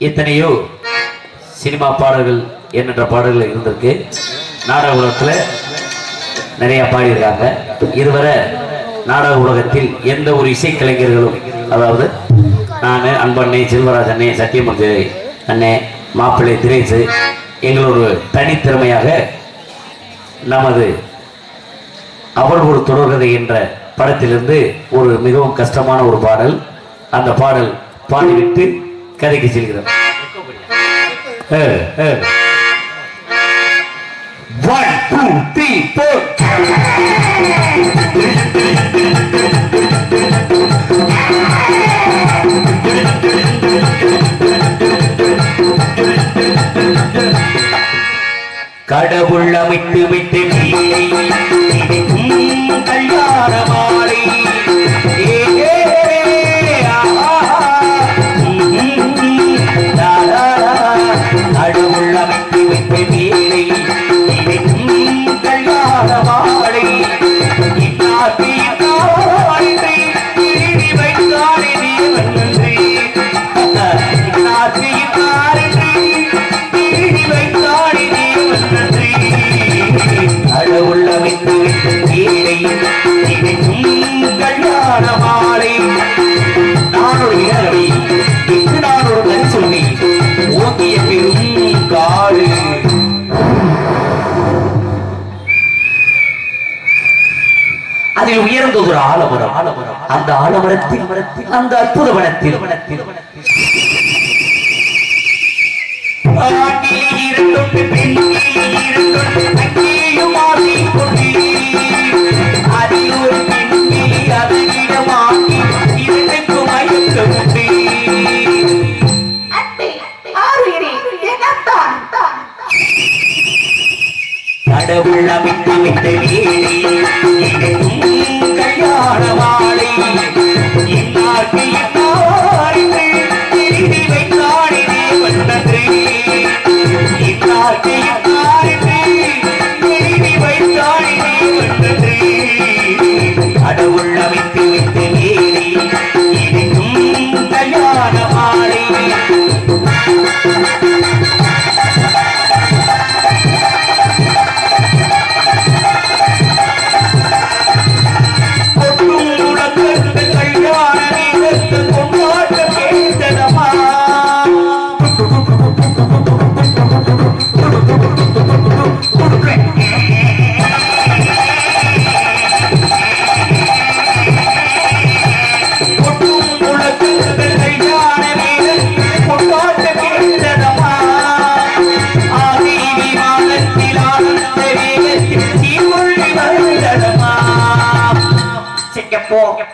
எத்தனையோ சினிமா பாடல்கள் என்னென்ற பாடல்கள் இருந்திருக்கு. நாடக உலகத்தில் நிறைய பாடியிருக்காங்க. இதுவரை நாடக உலகத்தில் எந்த ஒரு இசைக்கலைஞர்களும் அதாவது நான் அன்பண்ணே செல்வராஜ் அண்ணே சத்தியமூர்த்தி அண்ணே மாப்பிள்ளை தினேஷ் எங்களோட தனித்திறமையாக நமது அவள் ஒரு தொடர்கதை என்ற படத்திலிருந்து ஒரு மிகவும் கஷ்டமான ஒரு பாடல். அந்த பாடல் பாடிவிட்டு கரைக்கு செல்கிறோம். ஒன் டூ த்ரீ ஃபோர் கடவுள் அமைத்து விட்டு ஒரு ஆலமரம். அந்த ஆலமரத்தில் அந்த அற்புத வனத்தில் கடவுள் அமைத்து விட்டவே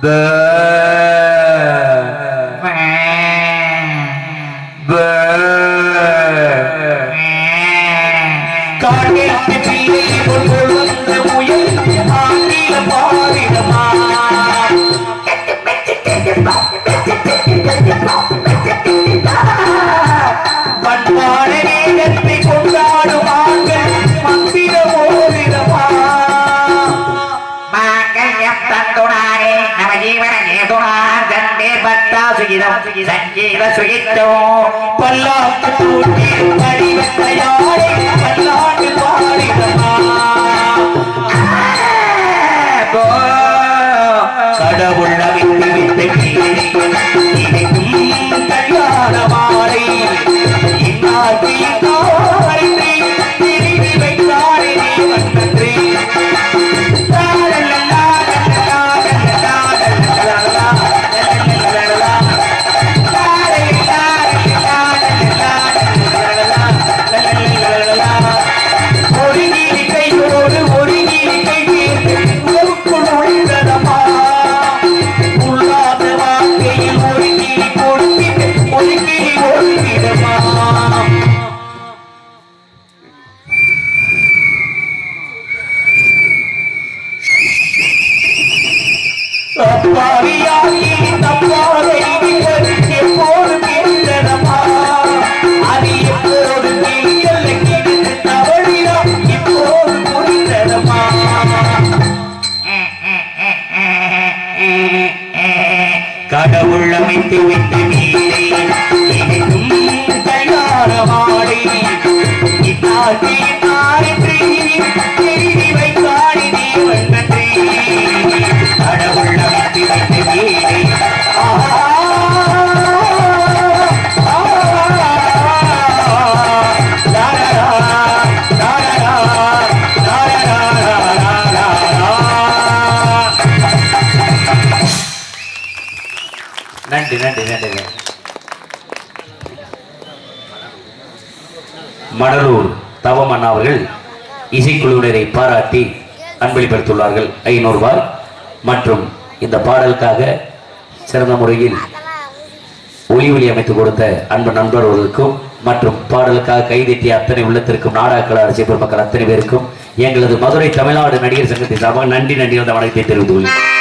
the ரசித்தோம் பல்லாக்கு கடவுள் அமைத்து வைத்து நீரை இணைக்கும் கல்யாணமாடி. நன்றி நன்றி நன்றி நன்றி. மணலூர் தவமன் அவர்கள் இசைக்குழுவினரை பாராட்டி அன்பளிப்படுத்துள்ளார்கள் ஐநூறு ரூபாய் மற்றும் இந்த பாடலுக்காக சிறந்த முறையில் ஒளி ஒளி அமைத்து கொடுத்த அன்பு நண்பர்களுக்கும் மற்றும் பாடலுக்காக கைதட்டிய அத்தனை உள்ளத்திற்கும் நாடாக்கள் அரசியல் பெருமக்கள் அத்தனை பேருக்கும் எங்களது மதுரை தமிழ்நாடு நடிகர் சங்கத்தின் சார்பாக நன்றி நன்றி வந்த வணக்கத்தை தெரிவித்துக் கொள்கிறேன்